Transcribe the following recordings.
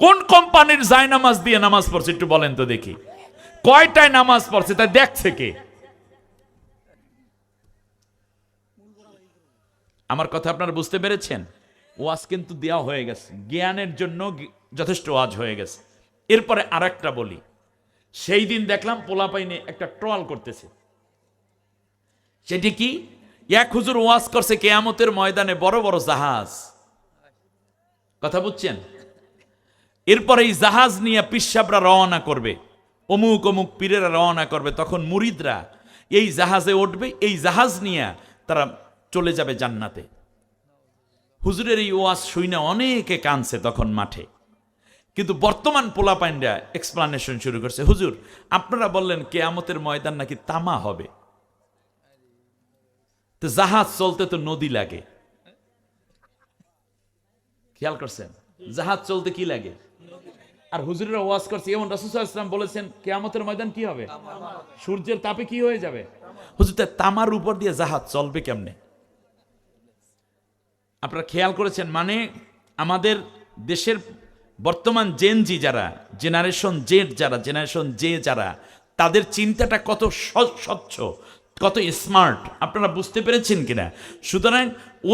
কোন কোম্পানির জায় নামাজ দিয়ে নামাজ পড়ছে একটু বলেন তো দেখি। কয়টায় নামাজ পড়ছে তাই দেখছে কে? আমার কথা আপনারা বুঝতে পেরেছেন? ওয়াজ কিন্তু দেওয়া হয়ে গেছে। জ্ঞানের জন্য যথেষ্ট ওয়াজ হয়ে গেছে। এরপরে আর একটা বলি। সেই দিন দেখলাম পোলাপাইনে একটা ট্রল করতেছে। সেটি কি? এক হুজুর ওয়াজ করছে কেয়ামতের ময়দানে বড় বড় জাহাজ। কথা বুঝছেন? এরপরে এই জাহাজ নিয়ে পিসাবরা রওনা করবে। অমুক অমুক পীরেরা রওনা করবে। তখন মুরিদরা এই জাহাজে উঠবে, এই জাহাজ নিয়ে তারা চলে যাবে জান্নাতে। হুজুরের এই ওয়াজ শুই না অনেকে কানছে তখন মাঠে। কিন্তু বর্তমান পোলাপাইনরা এক্সপ্লানেশন শুরু করছে, হুজুর, আপনারা বললেন কেয়ামতের ময়দান নাকি তামা হবে? তো জাহাজ চলতে তো নদী লাগে। খেয়াল করছেন? জাহাজ চলতে কি লাগে? আর হুজুরেরা ওয়াজ করছে। এমন রাসুসাহ ইসলাম বলেছেন, কেয়ামতের ময়দান কি হবে? সূর্যের তাপে কি হয়ে যাবে? হুজুরতে তামার উপর দিয়ে জাহাজ চলবে কেমনে? আপনারা খেয়াল করেছেন? মানে আমাদের দেশের বর্তমান জেনজি যারা জেনারেশন জেড যারা জেনারেশন জে যারা, তাদের চিন্তাটা কত স্বচ্ছ, কত স্মার্ট আপনারা বুঝতে পেরেছেন কিনা? সুতরাং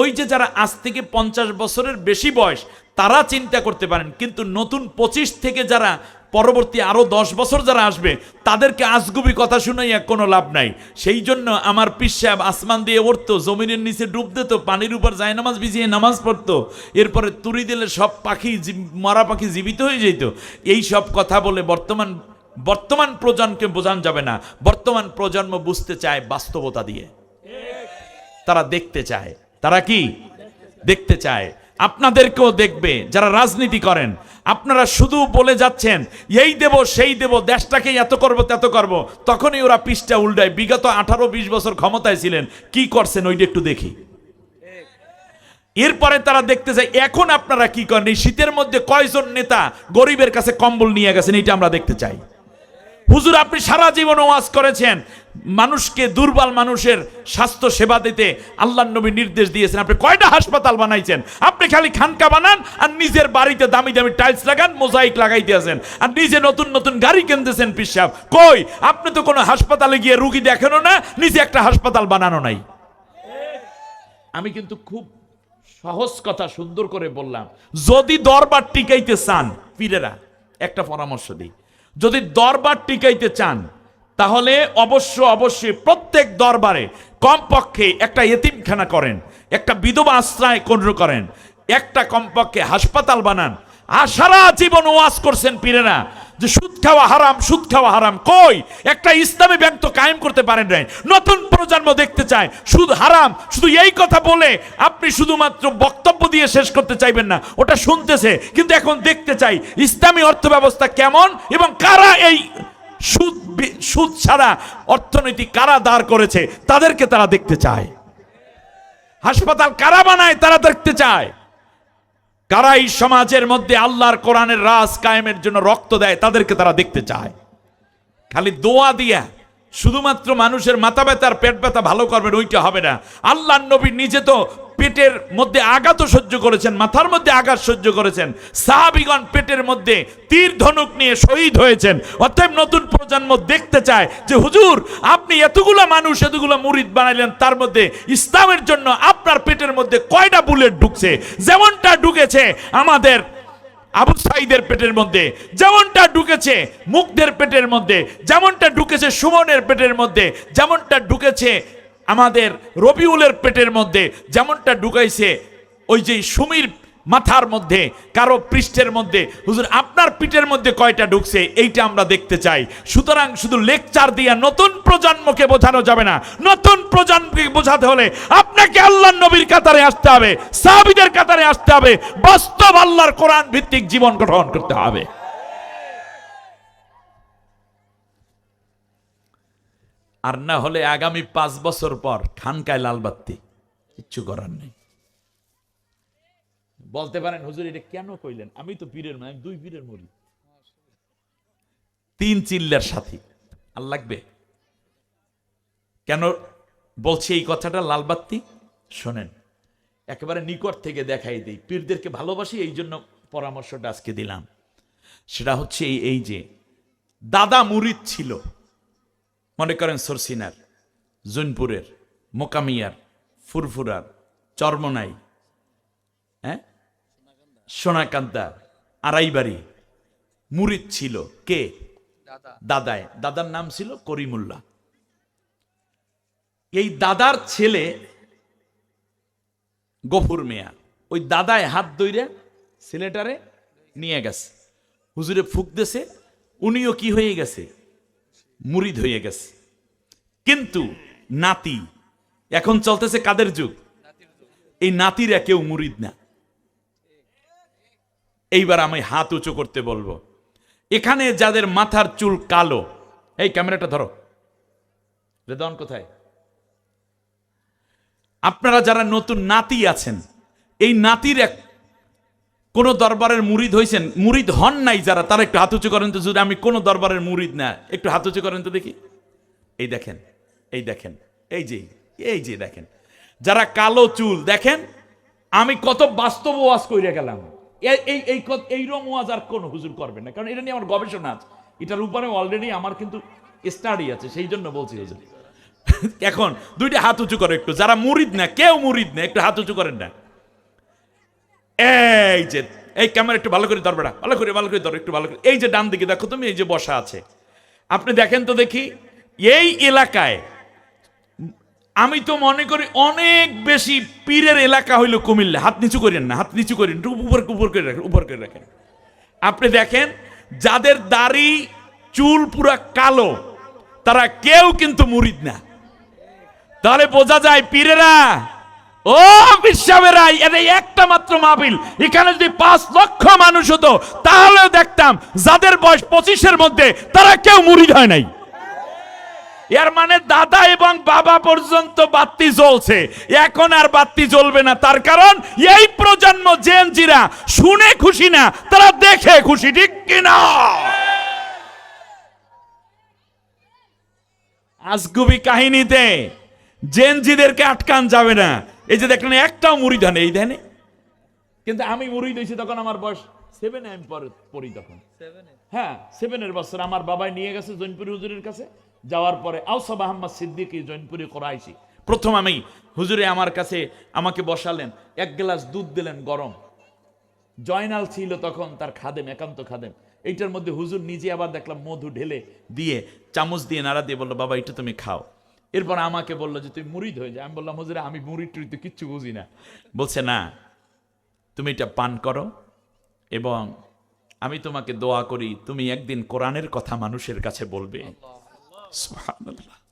ওই যে যারা আজ থেকে পঞ্চাশ বছরের বেশি বয়স তারা চিন্তা করতে পারেন। কিন্তু নতুন পঁচিশ থেকে যারা পরবর্তী আরও দশ বছর যারা আসবে, তাদেরকে আজগুবি কথা শুনাইয়া কোনো লাভ নাই। সেই জন্য আমার পিসাব আসমান দিয়ে উঠতো, জমিনের নিচে ডুব দিত, পানির উপর যায় নামাজ ভিজিয়ে নামাজ পড়তো। এরপরে তুরি দিলে সব পাখি মরা পাখি জীবিত হয়ে যেত। এই সব কথা বলে বর্তমান বর্তমান প্রজন্মকে বোঝানো যাবে না। বর্তমান প্রজন্ম বুঝতে চায় বাস্তবতা দিয়ে। তারা দেখতে চায়। তারা কি? দেখতে চায়। আপনাদেরকেও দেখবে, যারা রাজনীতি করেন। আপনারা শুধু বলে যাচ্ছেন, এই দেব, সেই দেব দেশটাকে এত করব, তত করব। তখনই ওরা পিসটা উল্টায়। বিগত আঠারো বিশ বছর ক্ষমতায় ছিলেন। কি করছেন ওইটা একটু দেখি। এরপরে তারা দেখতে যায় এখন আপনারা কি করেন? এই শীতের মধ্যে কয়জন নেতা গরিবের কাছে কম্বল নিয়ে গেছেন এটা আমরা দেখতে চাই। হুজুর, আপনি সারা জীবন ওয়াজ করেছেন। মানুষকে দুর্বল মানুষের স্বাস্থ্য সেবা দিতে আল্লাহ নবী নির্দেশ দিয়েছেন। আপনি কয়টা হাসপাতাল বানাইছেন? আপনি খালি খানকা বানান আর নিজের বাড়িতে দামি দামি টাইলস লাগান, মোজাইক লাগাই দিয়েছেন। আর নিজে নতুন নতুন গাড়ি কিনতেছেন পিসাব। কই? আপনি তো কোনো হাসপাতালে গিয়ে রুগী দেখেনও না, নিজে একটা হাসপাতাল বানানো নাই। আমি কিন্তু খুব সহজ কথা সুন্দর করে বললাম। যদি দরবার টিকাইতে চান, পীরেরা, একটা পরামর্শ দিই। যদি দরবার টিকাইতে চান, তাহলে অবশ্য অবশ্যই প্রত্যেক দরবারে কমপক্ষে একটা এতিমখানা করেন, একটা বিধবা আশ্রয় কেন্দ্র করেন, একটা কমপক্ষে হাসপাতাল বানান আর সারা জীবন ওয়াজ করছেন পীরেরা যে সুদ খাওয়া হারাম, সুদ খাওয়া হারাম। কই? একটা ইসলামী ব্যাংক তো কায়েম করতে পারেন নাই। নতুন প্রজন্ম দেখতে চায়, সুদ হারাম। শুধু এই কথা বলে আপনি শুধুমাত্র বক্তব্য দিয়ে শেষ করতে চাইবেন না, ওটা শুনতেছে। কিন্তু এখন দেখতে চাই, ইসলামী অর্থ ব্যবস্থা কেমন এবং কারা এই সুদ সুদ ছাড়া অর্থনীতি কারা দাঁড় করেছে, তাদেরকে তারা দেখতে চায়। হাসপাতাল কারা বানায়, তারা দেখতে চায়। কারা এই সমাজের মধ্যে আল্লাহর কোরআনের রাজ কায়েমের জন্য রক্ত দেয়, তাদেরকে তারা দেখতে চায়। খালি দোয়া দিয়া শুধুমাত্র মানুষের মাথা ব্যথা আর পেট ব্যথা ভালো করবেন, ওইটা হবে না। আল্লাহ নবী নিজে তো পেটের মধ্যে আঘাত সহ্য করেছেন, মাথার মধ্যে আঘাত সহ্য করেছেন। সাহাবিগণ পেটের মধ্যে তীর ধনুক নিয়ে শহীদ হয়েছেন। অতএব নতুন প্রজন্ম দেখতে চায় যে, হুজুর আপনি এতগুলো মানুষ, এতগুলো মুরিদ বানাইলেন, তার মধ্যে ইসলামের জন্য আপনার পেটের মধ্যে কয়টা বুলেট ঢুকছে? যেমনটা ঢুকেছে আমাদের আবু সাইদের পেটের মধ্যে, যেমনটা ঢুকেছে মুগ্ধের পেটের মধ্যে, যেমনটা ঢুকেছে সুমনের পেটের মধ্যে, যেমনটা ঢুকেছে আমাদের রবিউলের পেটের মধ্যে, যেমনটা ঢুকাইছে ওই যে সুমির মাথার মধ্যে, কারও পৃষ্ঠের মধ্যে। হুজুর, আপনার পিঠের মধ্যে কয়টা ঢুকছে, এইটা আমরা দেখতে চাই। সুতরাং শুধু লেকচার দিয়া নতুন প্রজন্মকে বোঝানো যাবে না। নতুন প্রজন্মকে বোঝাতে হলে আপনাকে আল্লাহ নবীর কাতারে আসতে হবে, সাহাবিদের কাতারে আসতে হবে। বাস্তব আল্লাহর কোরআন ভিত্তিক জীবন গ্রহণ করতে হবে। আর না হলে আগামী পাঁচ বছর পর খানকায় লালবাত্তি, কিচ্ছু করার নেই। বলতে পারেন, হুজুর, এটা কেন কইলেন? আমি তো পীরের মানে দুই পীরের মরি তিন চিল্লার সাথী, আর লাগবে? কেন বলছি এই কথাটা লালবাত্তি শোনেন, একেবারে নিকট থেকে দেখাই দিই, পীরদেরকে ভালোবাসি, এই জন্য পরামর্শটা আজকে দিলাম। সেটা হচ্ছে এই এই যে, দাদা মুরিদ ছিল, মনে করেন সরসিনার, জৈনপুরের, মোকামিয়ার, ফুরফুরার, চরমনাই হ্যাঁ? সোনাকান্তা আড়াইবাড়ি মুরিদ ছিল কে? দাদায়। দাদার নাম ছিল করিমুল্লাহ। এই দাদার ছেলে গফুর মিয়া। ওই দাদায় হাত দইরে ছেলেটারে নিয়ে গেছে। হুজুরে ফুক দেছে উনিও কি হয়ে গেছে? মুরিদ হয়ে গেছে। কিন্তু নাতি এখন চলতেছে কাদের যুগ। এই নাতিরা কেউ মুরিদ না। এইবার আমি হাত উঁচু করতে বলব। এখানে যাদের মাথার চুল কালো, এই ক্যামেরাটা ধরো। রেদন কোথায়? আপনারা যারা নতুন নাতি আছেন, এই নাতির এক কোন দরবারের মুরিদ হয়েছেন মুরিদ হন নাই যারা, তারা একটু হাত উঁচু করেন তো, যদি আমি কোন দরবারের মুরিদ না, একটু হাত উঁচু করেন তো দেখি। এই দেখেন এই দেখেন, এই যে এই যে দেখেন। যারা কালো চুল, দেখেন, আমি কত বাস্তব ওয়াজ কইরা গেলাম। এই এই এই এইরকম ওয়াজ আর কোন হুজুর করবে না? কারণ এটা নিয়ে আমার গবেষণা আছে। এটার উপরে অলরেডি আমার কিন্তু স্টাডি আছে, সেই জন্য বলছি হুজুর। এখন দুইটা হাত উঁচু করে একটু। যারা মুরিদ না, কেউ মুরিদ না, একটু হাত উঁচু করেন না। এই যে, এই ক্যামেরা একটু ভালো করে ধরবে না? ভালো করে ভালো করে ধরো, একটু ভালো করে। এই যে ডান দিকে দেখো তুমি, এই যে বসা আছে। আপনি দেখেন তো দেখি, এই এলাকায় আমি তো মনে করি অনেক বেশি পীরের এলাকা হইল কুমিল্লা। হাত নিচু করেন না, হাত নিচু করেন উপর উপর করে রাখেন, উপর করে রাখেন। আপনি দেখেন, যাদের দাড়ি, চুল পুরা কালো, তারা কেউ কিন্তু মুরিদ না। তাহলে বোঝা যায় পীরেরা, ও বিশ্বাবেরা এটা একটা মাত্র মাহফিল। এখানে যদি পাঁচ লক্ষ মানুষ হতো তাহলে দেখতাম, যাদের বয়স পঁচিশের মধ্যে, তারা কেউ মুরিদ হয় নাই। এর মানে দাদা এবং বাবা পর্যন্ত বাতি জ্বলছে। এখন আর বাতি জ্বলবে না। তার কারণ এই প্রজন্ম জেনজিরা শুনে খুশি না তারা দেখে খুশি ঠিক কিনা? আজগুবি কাহিনীতে জেনজিদেরকে আটকান যাবে না। এই যে দেখলেন একটাও মুড়ি ধানে এই ধানে কিন্তু আমি মুড়ি দিয়েছি তখন আমার বয়স সেভেন আমি পরে পড়ি তখন। হ্যাঁ সেভেনের বছর। আমার বাবাই নিয়ে গেছে জৈনপুরি হুজুরের কাছে। যাওয়ার পরে আউসাব আহম্মদ সিদ্দিকি জৈনপুরি করাইছি প্রথম আমি, হুজুরে, আমার কাছে আমাকে বসালেন, এক গ্লাস দুধ দিলেন গরম। জয়নাল ছিল তখন তার খাদেম, একান্ত খাদেম। এইটার মধ্যে হুজুর নিজে আবার দেখলাম মধু ঢেলে দিয়ে চামচ দিয়ে নাড়া দিয়ে বলল, বাবা, এটা তুমি খাও। এরপর আমাকে বলল যে তুমি মুড়িদ হয়ে যায় আমি বললাম, হুজুরে, আমি মুড়ি টুড়ি তো কিচ্ছু বুঝি না। বলছে, না, তুমি এটা পান করো এবং আমি তোমাকে দোয়া করি, তুমি একদিন কোরআনের কথা মানুষের কাছে বলবে। সুবহানাল্লাহ